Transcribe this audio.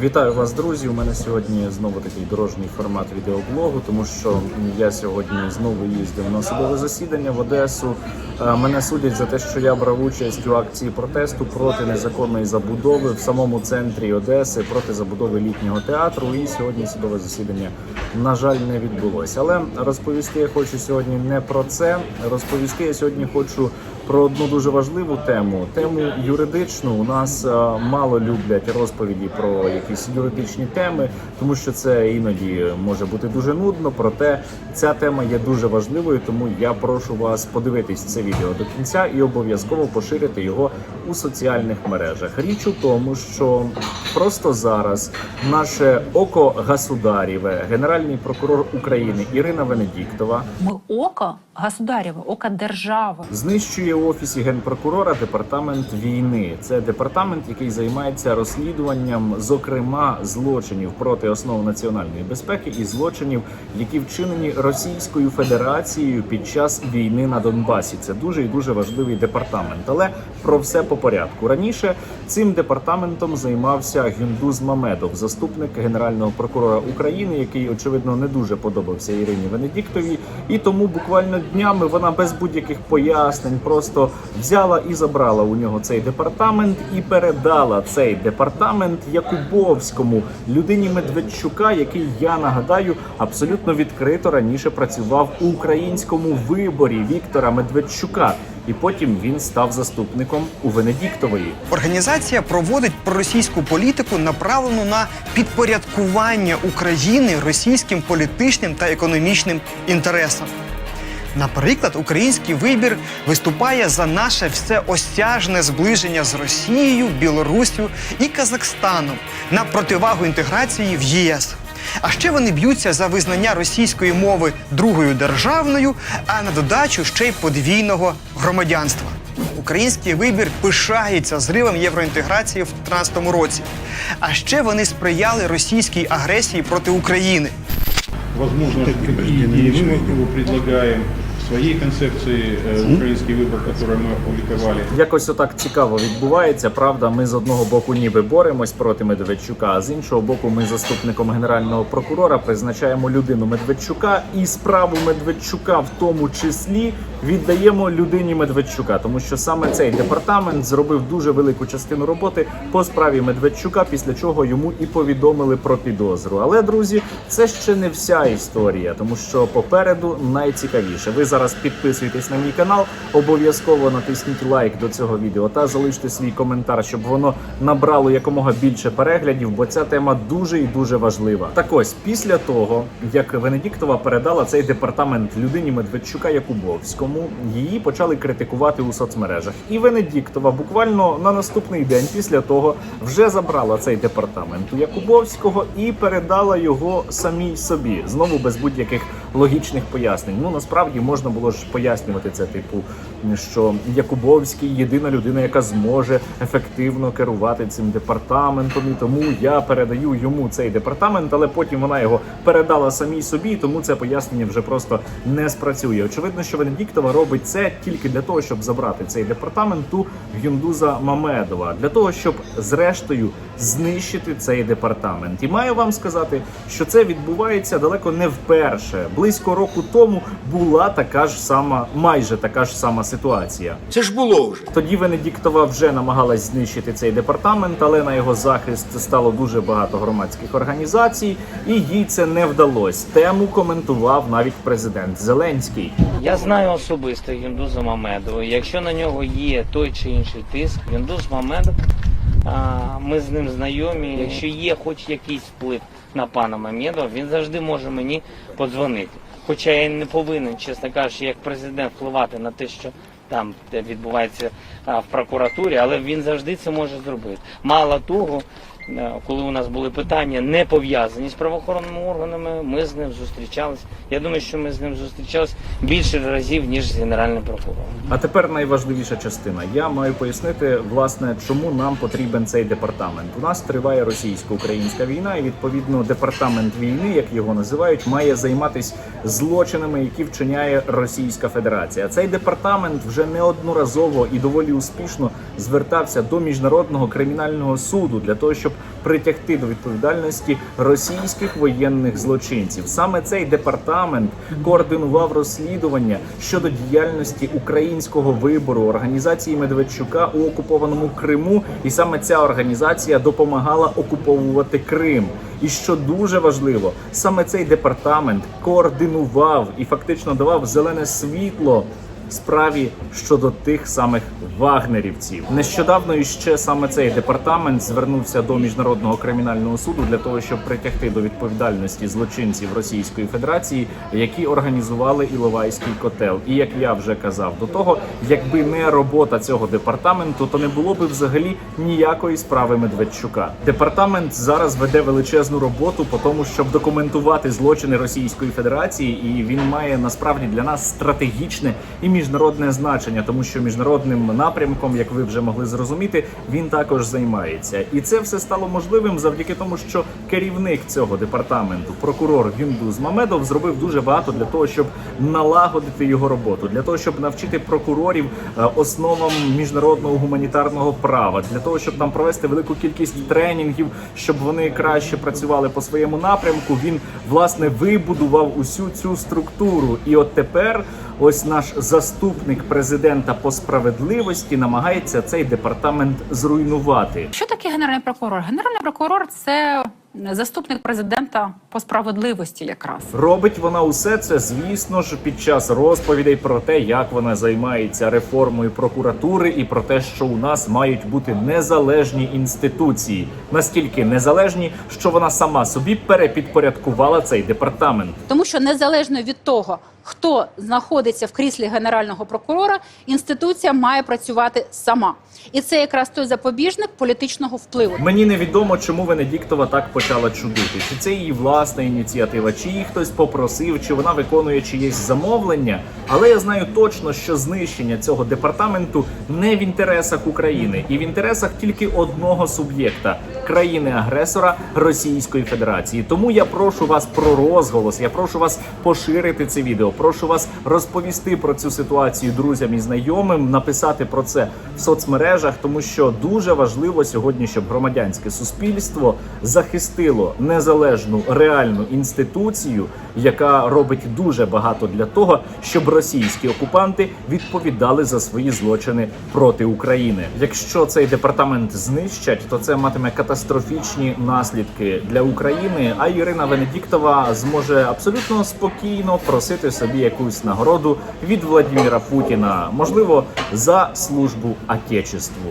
Вітаю вас, друзі. У мене сьогодні знову такий дорожній формат відеоблогу, тому що я сьогодні знову їздив на судове засідання в Одесу. Е, Мене судять за те, що я брав участь у акції протесту проти незаконної забудови в самому центрі Одеси, проти забудови літнього театру. І сьогодні судове засідання, на жаль, не відбулося. Але розповісти я хочу сьогодні не про це. Розповісти я сьогодні хочу про одну дуже важливу тему тему юридичну. У нас е, мало люблять розповіді про якісь юридичні теми, тому що це іноді може бути дуже нудно. Проте ця тема є дуже важливою, тому я прошу вас подивитись це відео до кінця і обов'язково поширити його у соціальних мережах. Річ у тому, що просто зараз наше око государіве, генеральний прокурор України Ірина Венедіктова Ми око государєве, око держави. знищує у офісі генпрокурора департамент війни. Це департамент, який займається розслідуванням, зокрема, злочинів проти основ національної безпеки і злочинів, які вчинені Російською Федерацією під час війни на Донбасі. Це дуже і дуже важливий департамент. Але про все по порядку. Раніше цим департаментом займався Гюндуз Мамедов, заступник генерального прокурора України, який очевидно не дуже подобався Ірині Венедіктовій, і тому буквально днями вона без будь-яких пояснень просто взяла і забрала у нього цей департамент і передала цей департамент Якубовському людині Медведчука, який я нагадаю абсолютно відкрито раніше працював у українському виборі Віктора Медведчука. І потім він став заступником у Венедіктової. Організація проводить проросійську політику, направлену на підпорядкування України російським політичним та економічним інтересам. Наприклад, український вибір виступає за наше всеосяжне зближення з Росією, Білоруссю і Казахстаном на противагу інтеграції в ЄС. А ще вони б'ються за визнання російської мови другою державною, а на додачу ще й подвійного громадянства. Український вибір пишається зривом євроінтеграції в 2013 році. А ще вони сприяли російській агресії проти України. возможно, его предлагаем в своей концепции э, «Украинский выбор», который мы опубликовали. Якось отак цікаво відбувається. Правда, ми з одного боку ніби боремось проти Медведчука, а з іншого боку, ми заступником генерального прокурора призначаємо людину Медведчука і справу Медведчука в тому числі віддаємо людині Медведчука, тому що саме цей департамент зробив дуже велику частину роботи по справі Медведчука, після чого йому і повідомили про підозру. Але друзі, це ще не вся історія, тому що попереду найцікавіше. Ви зараз підписуєтесь на мій канал, обов'язково натисніть лайк до цього відео та залиште свій коментар, щоб воно набрало якомога більше переглядів, бо ця тема дуже і дуже важлива. Так ось після того, як Венедіктова передала цей департамент людині Медведчука Якубовському, її почали критикувати у соцмережах. І Венедіктова буквально на наступний день після того вже забрала цей департамент у Якубовського і передала його самій собі, знову без будь-яких логічних пояснень. Ну насправді можна було ж пояснювати це, типу, що Якубовський єдина людина, яка зможе ефективно керувати цим департаментом, і тому я передаю йому цей департамент, але потім вона його передала самій собі, тому це пояснення вже просто не спрацює. Очевидно, що Венедіктова робить це тільки для того, щоб забрати цей департамент у Гюндуза Мамедова, для того, щоб зрештою знищити цей департамент. І маю вам сказати, що це відбувається далеко не вперше. Близько року тому була така ж сама, майже така ж сама ситуація. Це ж було вже. Тоді Венедіктова вже намагалась знищити цей департамент, але на його захист стало дуже багато громадських організацій, і їй це не вдалося. Тему коментував навіть президент Зеленський. Я знаю особисто Юндуза Мамедова. Якщо на нього є той чи інший тиск, Юндуз Мамедов, ми з ним знайомі. Якщо є хоч якийсь вплив на пана Мамедова, він завжди може мені подзвонити. Хоча я не повинен, чесно кажучи, як президент впливати на те, що там відбувається в прокуратурі, але він завжди це може зробити. Мало того, коли у нас були питання не пов'язані з правоохоронними органами, ми з ним зустрічались. Я думаю, що ми з ним зустрічались більше разів, ніж з генеральним прокурором. А тепер найважливіша частина. Я маю пояснити, власне, чому нам потрібен цей департамент. У нас триває російсько-українська війна, і відповідно департамент війни, як його називають, має займатися злочинами, які вчиняє Російська Федерація. Цей департамент вже неодноразово і доволі успішно звертався до міжнародного кримінального суду для того, щоб притягти до відповідальності російських воєнних злочинців. Саме цей департамент координував розслідування щодо діяльності українського вибору організації Медведчука у окупованому Криму, і саме ця організація допомагала окуповувати Крим. І що дуже важливо, саме цей департамент координував і фактично давав зелене світло справі щодо тих самих вагнерівців. Нещодавно іще саме цей департамент звернувся до міжнародного кримінального суду для того, щоб притягти до відповідальності злочинців Російської Федерації, які організували Іловайський котел. І як я вже казав, до того, якби не робота цього департаменту, то не було би взагалі ніякої справи Медведчука. Департамент зараз веде величезну роботу по тому, щоб документувати злочини Російської Федерації, і він має насправді для нас стратегічне і міжнародне значення, тому що міжнародним напрямком, як ви вже могли зрозуміти, він також займається. І це все стало можливим завдяки тому, що керівник цього департаменту, прокурор Гюндуз Мамедов, зробив дуже багато для того, щоб налагодити його роботу, для того, щоб навчити прокурорів е, основам міжнародного гуманітарного права, для того, щоб там провести велику кількість тренінгів, щоб вони краще працювали по своєму напрямку. Він власне вибудував усю цю структуру. І от тепер ось наш заступник президента по справедливості намагається цей департамент зруйнувати. Що таке генеральний прокурор? Генеральний прокурор це заступник президента по справедливості, якраз. Робить вона усе це, звісно ж, під час розповідей про те, як вона займається реформою прокуратури, і про те, що у нас мають бути незалежні інституції, настільки незалежні, що вона сама собі перепідпорядкувала цей департамент. Тому що незалежно від того, хто знаходиться в кріслі генерального прокурора, інституція має працювати сама. І це якраз той запобіжник політичного впливу. Мені невідомо, чому Венедіктова так почала чудити. Чи це її власна ініціатива, чи її хтось попросив, чи вона виконує чиєсь замовлення. Але я знаю точно, що знищення цього департаменту не в інтересах України, і в інтересах тільки одного суб'єкта країни-агресора Російської Федерації. Тому я прошу вас про розголос. Я прошу вас поширити це відео. Прошу вас розповісти про цю ситуацію друзям і знайомим, написати про це в соцмережах, тому що дуже важливо сьогодні, щоб громадянське суспільство захистило незалежну реальну інституцію, яка робить дуже багато для того, щоб російські окупанти відповідали за свої злочини проти України. Якщо цей департамент знищать, то це матиме катастрофічні наслідки для України. А Ірина Венедіктова зможе абсолютно спокійно просити собі якусь нагороду від Владіміра Путіна, можливо, за службу Отечеству.